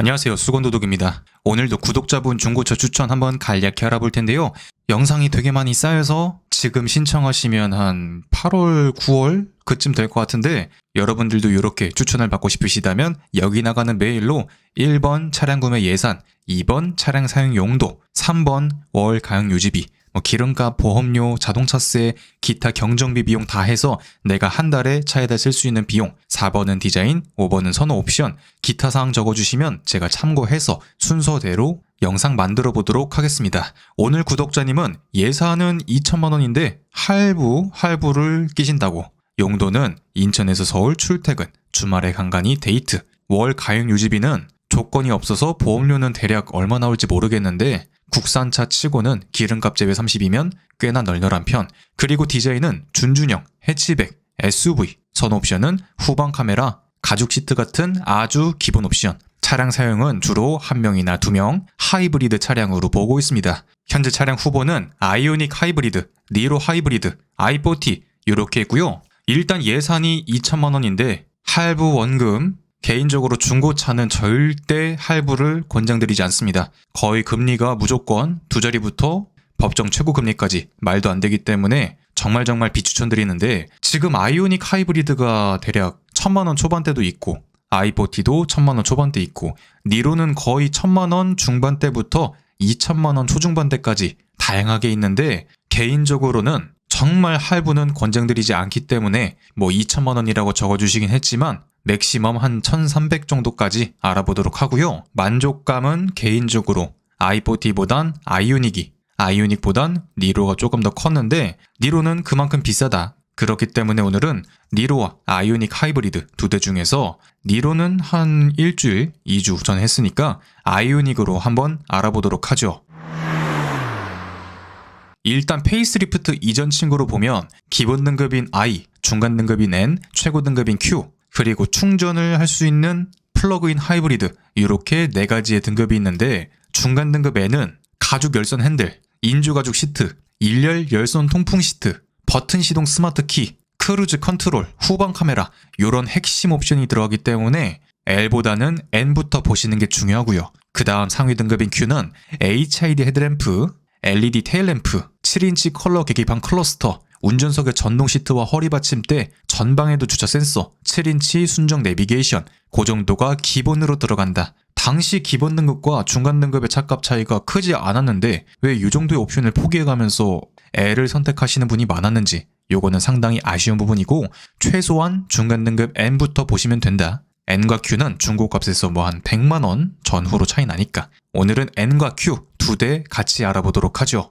안녕하세요. 수건도둑입니다. 오늘도 구독자분 중고차 추천 한번 간략히 알아볼 텐데요. 영상이 되게 많이 쌓여서 지금 신청하시면 한 8월, 9월 그쯤 될 것 같은데 여러분들도 이렇게 추천을 받고 싶으시다면 여기 나가는 메일로 1번 차량 구매 예산, 2번 차량 사용 용도, 3번 월 가용 유지비, 뭐 기름값, 보험료, 자동차세, 기타 경정비 비용 다 해서 내가 한 달에 차에다 쓸 수 있는 비용, 4번은 디자인, 5번은 선호 옵션, 기타 사항 적어주시면 제가 참고해서 순서대로 영상 만들어 보도록 하겠습니다. 오늘 구독자님은 예산은 2천만 원인데 할부, 할부를 끼신다고. 용도는 인천에서 서울 출퇴근, 주말에 간간히 데이트, 월 가용 유지비는 조건이 없어서 보험료는 대략 얼마 나올지 모르겠는데 국산차 치고는 기름값 제외 30이면 꽤나 널널한 편. 그리고 디자인은 준준형, 해치백, SUV, 선 옵션은 후방 카메라, 가죽 시트 같은 아주 기본 옵션. 차량 사용은 주로 한 명이나 두 명, 하이브리드 차량으로 보고 있습니다. 현재 차량 후보는 아이오닉 하이브리드, 니로 하이브리드, i40 이렇게 있고요. 일단 예산이 2천만 원인데 할부 원금 개인적으로 중고차는 절대 할부를 권장드리지 않습니다. 거의 금리가 무조건 두 자리부터 법정 최고 금리까지 말도 안 되기 때문에 정말 정말 비추천드리는데 지금 아이오닉 하이브리드가 대략 천만 원 초반대도 있고 i40도 천만 원 초반대 있고 니로는 거의 천만 원 중반대부터 2천만 원 초중반대까지 다양하게 있는데 개인적으로는 정말 할부는 권장드리지 않기 때문에 뭐 2천만 원이라고 적어주시긴 했지만 맥시멈 한 1300 정도까지 알아보도록 하고요. 만족감은 개인적으로 i40보단 아이오닉이 아이오닉보단 니로가 조금 더 컸는데 니로는 그만큼 비싸다. 그렇기 때문에 오늘은 니로와 아이오닉 하이브리드 두 대 중에서 니로는 한 일주일, 2주 전 했으니까 아이오닉으로 한번 알아보도록 하죠. 일단 페이스리프트 이전 친구로 보면 기본 등급인 I, 중간 등급인 N, 최고 등급인 Q, 그리고 충전을 할 수 있는 플러그인 하이브리드 이렇게 네 가지의 등급이 있는데 중간 등급 N은 가죽 열선 핸들, 인조 가죽 시트, 일렬 열선 통풍 시트, 버튼 시동 스마트 키, 크루즈 컨트롤, 후방 카메라 이런 핵심 옵션이 들어가기 때문에 L보다는 N부터 보시는 게 중요하고요. 그 다음 상위 등급인 Q는 HID 헤드램프, LED 테일램프, 7인치 컬러 계기판 클러스터, 운전석의 전동 시트와 허리 받침대, 전방에도 주차 센서, 7인치 순정 내비게이션, 그 정도가 기본으로 들어간다. 당시 기본 등급과 중간 등급의 차값 차이가 크지 않았는데 왜 이 정도의 옵션을 포기해가면서 L을 선택하시는 분이 많았는지 요거는 상당히 아쉬운 부분이고 최소한 중간 등급 N부터 보시면 된다. N과 Q는 중고값에서 뭐 한 100만 원 전후로 차이 나니까 오늘은 N과 Q 두 대 같이 알아보도록 하죠.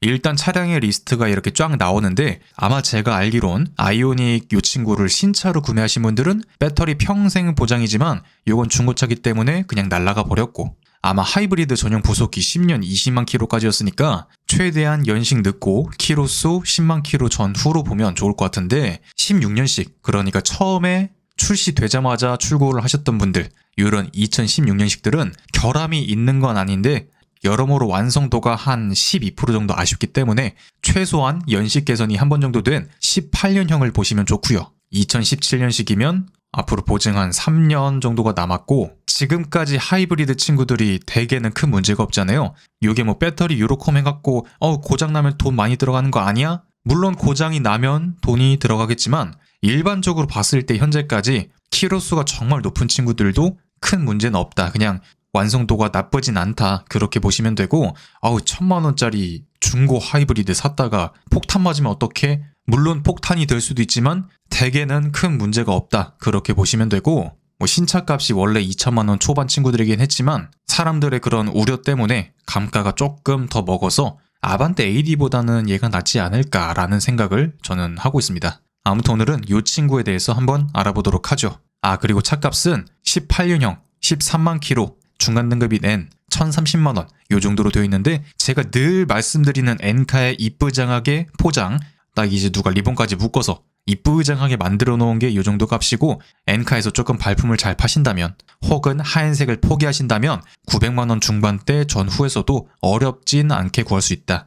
일단 차량의 리스트가 이렇게 쫙 나오는데 아마 제가 알기론 아이오닉 요 친구를 신차로 구매하신 분들은 배터리 평생 보장이지만 요건 중고차기 때문에 그냥 날라가 버렸고 아마 하이브리드 전용 부속기 10년 20만 킬로까지였으니까 최대한 연식 늦고 키로수 10만 킬로 전후로 보면 좋을 것 같은데 16년식 그러니까 처음에 출시되자마자 출고를 하셨던 분들 이런 2016년식들은 결함이 있는 건 아닌데 여러모로 완성도가 한 12% 정도 아쉽기 때문에 최소한 연식 개선이 한 번 정도 된 18년형을 보시면 좋고요. 2017년식이면 앞으로 보증 한 3년 정도가 남았고 지금까지 하이브리드 친구들이 대개는 큰 문제가 없잖아요. 이게 뭐 배터리 요렇게 해갖고 어 고장 나면 돈 많이 들어가는 거 아니야? 물론 고장이 나면 돈이 들어가겠지만 일반적으로 봤을 때 현재까지 키로수가 정말 높은 친구들도 큰 문제는 없다. 그냥 완성도가 나쁘진 않다. 그렇게 보시면 되고, 아우, 천만 원짜리 중고 하이브리드 샀다가 폭탄 맞으면 어떻게? 물론 폭탄이 될 수도 있지만 대개는 큰 문제가 없다. 그렇게 보시면 되고, 뭐 신차 값이 원래 2천만 원 초반 친구들이긴 했지만 사람들의 그런 우려 때문에 감가가 조금 더 먹어서 아반떼 AD보다는 얘가 낫지 않을까라는 생각을 저는 하고 있습니다. 아무튼 오늘은 이 친구에 대해서 한번 알아보도록 하죠. 아, 그리고 차값은 18년형 13만 킬로 중간 등급인 N 1030만 원 요 정도로 되어 있는데 제가 늘 말씀드리는 N카의 이쁘장하게 포장 딱 이제 누가 리본까지 묶어서 이쁘장하게 만들어 놓은 게 요 정도 값이고 N카에서 조금 발품을 잘 파신다면 혹은 하얀색을 포기하신다면 900만 원 중반대 전후에서도 어렵진 않게 구할 수 있다.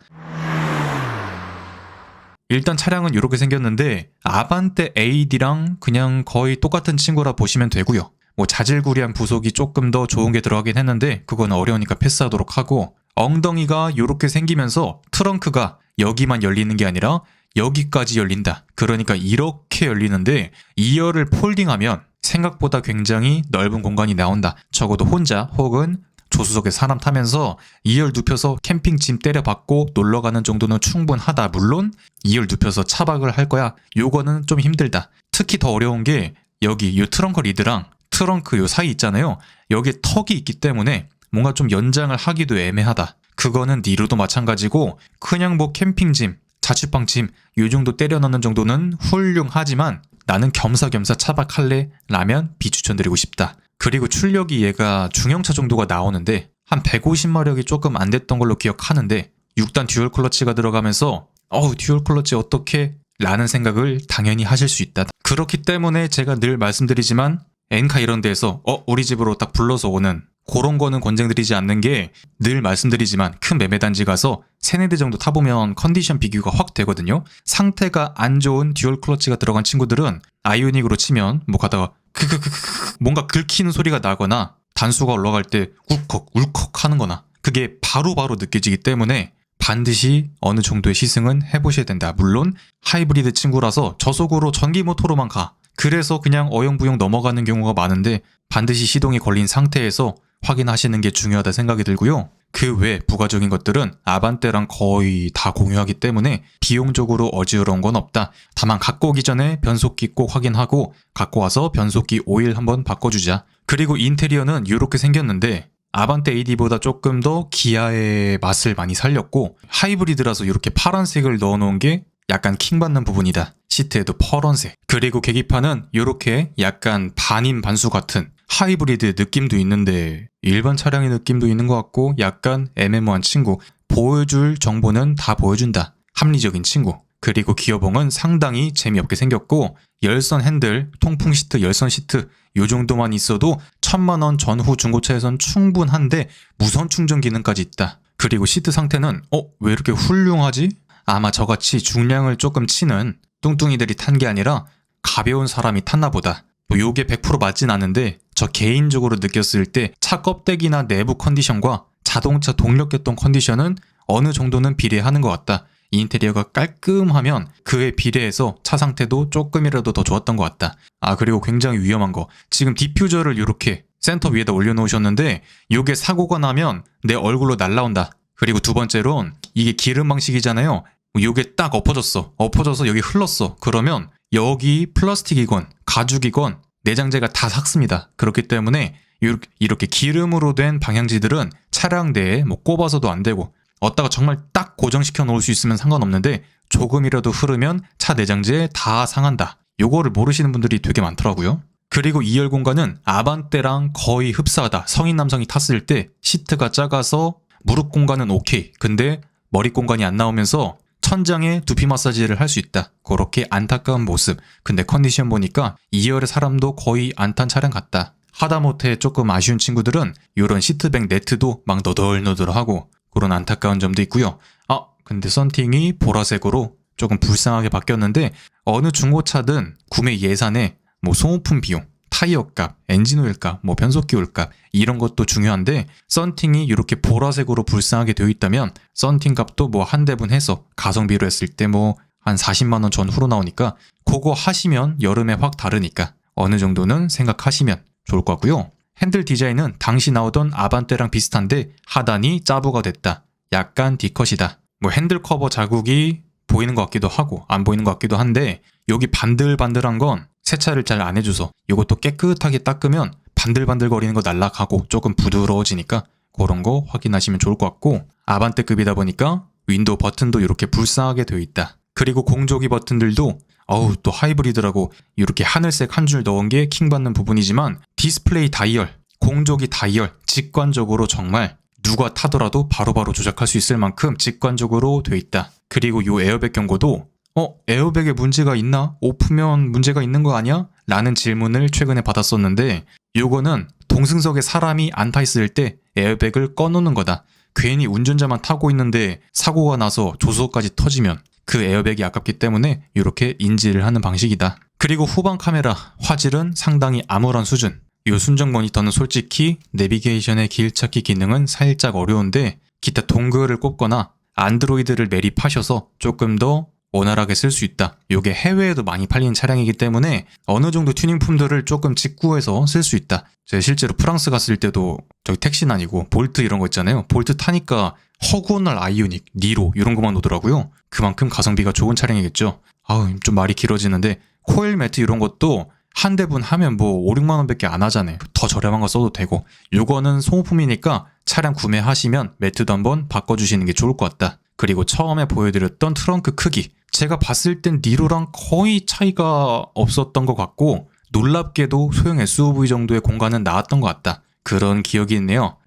일단 차량은 이렇게 생겼는데 아반떼 AD랑 그냥 거의 똑같은 친구라 보시면 되고요. 뭐 자질구리한 부속이 조금 더 좋은 게 들어가긴 했는데 그건 어려우니까 패스하도록 하고 엉덩이가 이렇게 생기면서 트렁크가 여기만 열리는 게 아니라 여기까지 열린다. 그러니까 이렇게 열리는데 2열을 폴딩하면 생각보다 굉장히 넓은 공간이 나온다. 적어도 혼자 혹은 조수석에 사람 타면서 2열 눕혀서 캠핑 짐 때려박고 놀러 가는 정도는 충분하다. 물론 2열 눕혀서 차박을 할 거야. 요거는 좀 힘들다. 특히 더 어려운 게 여기 요 트렁크 리드랑 트렁크 요 사이 있잖아요. 여기에 턱이 있기 때문에 뭔가 좀 연장을 하기도 애매하다. 그거는 니로도 마찬가지고 그냥 뭐 캠핑짐, 자취방 짐 요 정도 때려 넣는 정도는 훌륭하지만 나는 겸사겸사 차박할래 라면 비추천드리고 싶다. 그리고 출력이 얘가 중형차 정도가 나오는데 한 150마력이 조금 안 됐던 걸로 기억하는데 6단 듀얼 클러치가 들어가면서 어우 듀얼 클러치 어떻게 라는 생각을 당연히 하실 수 있다. 그렇기 때문에 제가 늘 말씀드리지만 엔카 이런 데에서 어 우리 집으로 딱 불러서 오는 그런 거는 권장드리지 않는 게 늘 말씀드리지만 큰 매매단지 가서 세네 대 정도 타보면 컨디션 비교가 확 되거든요. 상태가 안 좋은 듀얼 클러치가 들어간 친구들은 아이오닉으로 치면 뭐 가다가 크크크크 뭔가 긁히는 소리가 나거나 단수가 올라갈 때 울컥 울컥 하는 거나 그게 바로바로 느껴지기 때문에 반드시 어느 정도의 시승은 해보셔야 된다. 물론 하이브리드 친구라서 저속으로 전기 모터로만 가. 그래서 그냥 어영부영 넘어가는 경우가 많은데 반드시 시동이 걸린 상태에서 확인하시는 게 중요하다 생각이 들고요. 그 외 부가적인 것들은 아반떼랑 거의 다 공유하기 때문에 비용적으로 어지러운 건 없다. 다만 갖고 오기 전에 변속기 꼭 확인하고 갖고 와서 변속기 오일 한번 바꿔주자. 그리고 인테리어는 이렇게 생겼는데 아반떼 AD보다 조금 더 기아의 맛을 많이 살렸고 하이브리드라서 이렇게 파란색을 넣어놓은 게 약간 킹받는 부분이다. 시트에도 파란색. 그리고 계기판은 이렇게 약간 반인 반수 같은 하이브리드 느낌도 있는데 일반 차량의 느낌도 있는 것 같고 약간 애매모한 친구. 보여줄 정보는 다 보여준다. 합리적인 친구. 그리고 기어봉은 상당히 재미없게 생겼고 열선 핸들, 통풍 시트, 열선 시트 요 정도만 있어도 천만 원 전후 중고차에선 충분한데 무선 충전 기능까지 있다. 그리고 시트 상태는 어 왜 이렇게 훌륭하지? 아마 저같이 중량을 조금 치는 뚱뚱이들이 탄 게 아니라 가벼운 사람이 탔나 보다. 뭐 요게 100% 맞진 않은데 저 개인적으로 느꼈을 때 차 껍데기나 내부 컨디션과 자동차 동력계통 컨디션은 어느 정도는 비례하는 것 같다. 인테리어가 깔끔하면 그에 비례해서 차 상태도 조금이라도 더 좋았던 것 같다. 아 그리고 굉장히 위험한 거 지금 디퓨저를 이렇게 센터 위에다 올려놓으셨는데 요게 사고가 나면 내 얼굴로 날라온다. 그리고 두 번째론 이게 기름 방식이잖아요. 요게 딱 엎어졌어. 엎어져서 여기 흘렀어. 그러면 여기 플라스틱이건 가죽이건 내장재가 다 삭습니다. 그렇기 때문에 이렇게, 이렇게 기름으로 된 방향지들은 차량 내에 뭐 꼽아서도 안 되고 어디다가 정말 딱 고정시켜 놓을 수 있으면 상관없는데 조금이라도 흐르면 차 내장재에 다 상한다. 요거를 모르시는 분들이 되게 많더라고요. 그리고 2열 공간은 아반떼랑 거의 흡사하다. 성인 남성이 탔을 때 시트가 작아서 무릎 공간은 오케이. 근데 머리 공간이 안 나오면서 천장에 두피 마사지를 할 수 있다. 그렇게 안타까운 모습. 근데 컨디션 보니까 2열의 사람도 거의 안 탄 차량 같다. 하다못해 조금 아쉬운 친구들은 이런 시트백 네트도 막 너덜너덜하고 그런 안타까운 점도 있고요. 아, 근데 썬팅이 보라색으로 조금 불쌍하게 바뀌었는데 어느 중고차든 구매 예산에 뭐 소모품 비용, 타이어 값, 엔진 오일 값, 뭐 변속기 오일 값 이런 것도 중요한데 썬팅이 이렇게 보라색으로 불쌍하게 되어 있다면 썬팅 값도 뭐 한 대분 해서 가성비로 했을 때 뭐 한 40만 원 전후로 나오니까 그거 하시면 여름에 확 다르니까 어느 정도는 생각하시면 좋을 것 같고요. 핸들 디자인은 당시 나오던 아반떼랑 비슷한데 하단이 짜부가 됐다. 약간 D컷이다. 뭐 핸들 커버 자국이 보이는 것 같기도 하고 안 보이는 것 같기도 한데 여기 반들반들한 건 세차를 잘 안 해줘서 이것도 깨끗하게 닦으면 반들반들거리는 거 날라가고 조금 부드러워지니까 그런 거 확인하시면 좋을 것 같고 아반떼급이다 보니까 윈도우 버튼도 이렇게 불쌍하게 되어 있다. 그리고 공조기 버튼들도 어우 또 하이브리드라고 이렇게 하늘색 한 줄 넣은 게 킹받는 부분이지만 디스플레이 다이얼, 공조기 다이얼 직관적으로 정말 누가 타더라도 바로바로 조작할 수 있을 만큼 직관적으로 되어 있다. 그리고 요 에어백 경고도 어 에어백에 문제가 있나? 오프면 문제가 있는 거 아니야? 라는 질문을 최근에 받았었는데 요거는 동승석에 사람이 안 타 있을 때 에어백을 꺼놓는 거다. 괜히 운전자만 타고 있는데 사고가 나서 조수석까지 터지면 그 에어백이 아깝기 때문에 이렇게 인지를 하는 방식이다. 그리고 후방 카메라 화질은 상당히 암울한 수준. 이 순정 모니터는 솔직히 내비게이션의 길 찾기 기능은 살짝 어려운데 기타 동글을 꼽거나 안드로이드를 매립하셔서 조금 더 원활하게 쓸 수 있다. 이게 해외에도 많이 팔리는 차량이기 때문에 어느 정도 튜닝품들을 조금 직구해서 쓸 수 있다. 제가 실제로 프랑스 갔을 때도 저기 택시는 아니고 볼트 이런 거 있잖아요. 볼트 타니까 허구날 아이오닉, 니로 이런 것만 오더라고요. 그만큼 가성비가 좋은 차량이겠죠. 아우 좀 말이 길어지는데 코일 매트 이런 것도 한 대분 하면 뭐 5, 6만 원밖에 안 하잖아요. 더 저렴한 거 써도 되고. 요거는 소모품이니까 차량 구매하시면 매트도 한번 바꿔주시는 게 좋을 것 같다. 그리고 처음에 보여드렸던 트렁크 크기. 제가 봤을 땐 니로랑 거의 차이가 없었던 것 같고 놀랍게도 소형 SUV 정도의 공간은 나왔던 것 같다. 그런 기억이 있네요.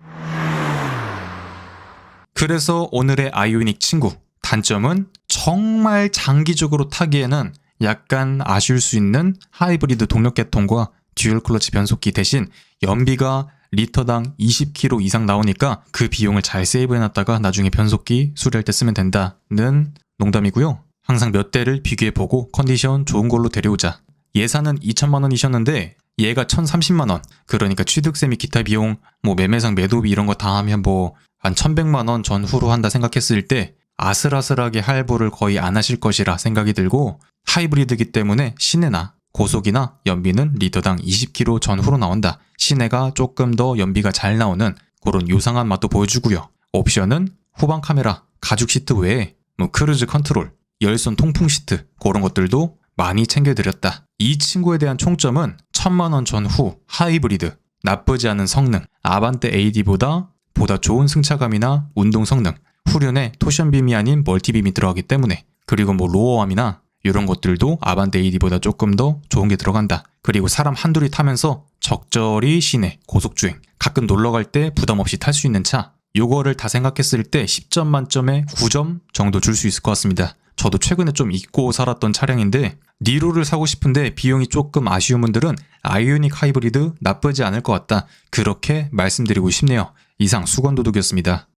그래서 오늘의 아이오닉 친구. 단점은 정말 장기적으로 타기에는 약간 아쉬울 수 있는 하이브리드 동력 계통과 듀얼 클러치 변속기 대신 연비가 리터당 20km 이상 나오니까 그 비용을 잘 세이브해놨다가 나중에 변속기 수리할 때 쓰면 된다는 농담이고요. 항상 몇 대를 비교해보고 컨디션 좋은 걸로 데려오자. 예산은 2천만 원이셨는데 얘가 1,030만 원. 그러니까 취득세 및 기타 비용, 뭐 매매상 매도비 이런 거 다 하면 뭐 한 1,100만 원 전후로 한다 생각했을 때 아슬아슬하게 할부를 거의 안 하실 것이라 생각이 들고 하이브리드기 때문에 시내나 고속이나 연비는 리터당 20km 전후로 나온다. 시내가 조금 더 연비가 잘 나오는 그런 요상한 맛도 보여주고요. 옵션은 후방 카메라, 가죽 시트 외에 뭐 크루즈 컨트롤, 열선 통풍 시트 그런 것들도 많이 챙겨드렸다. 이 친구에 대한 총점은 1000만 원 전후 하이브리드 나쁘지 않은 성능 아반떼 AD보다 보다 좋은 승차감이나 운동 성능 후륜에 토션빔이 아닌 멀티빔이 들어가기 때문에 그리고 뭐 로어암이나 이런 것들도 아반떼 AD보다 조금 더 좋은 게 들어간다. 그리고 사람 한둘이 타면서 적절히 시내 고속주행 가끔 놀러 갈 때 부담 없이 탈 수 있는 차 요거를 다 생각했을 때 10점 만점에 9점 정도 줄 수 있을 것 같습니다. 저도 최근에 좀 잊고 살았던 차량인데 니로를 사고 싶은데 비용이 조금 아쉬운 분들은 아이오닉 하이브리드 나쁘지 않을 것 같다. 그렇게 말씀드리고 싶네요. 이상 수건도둑이었습니다.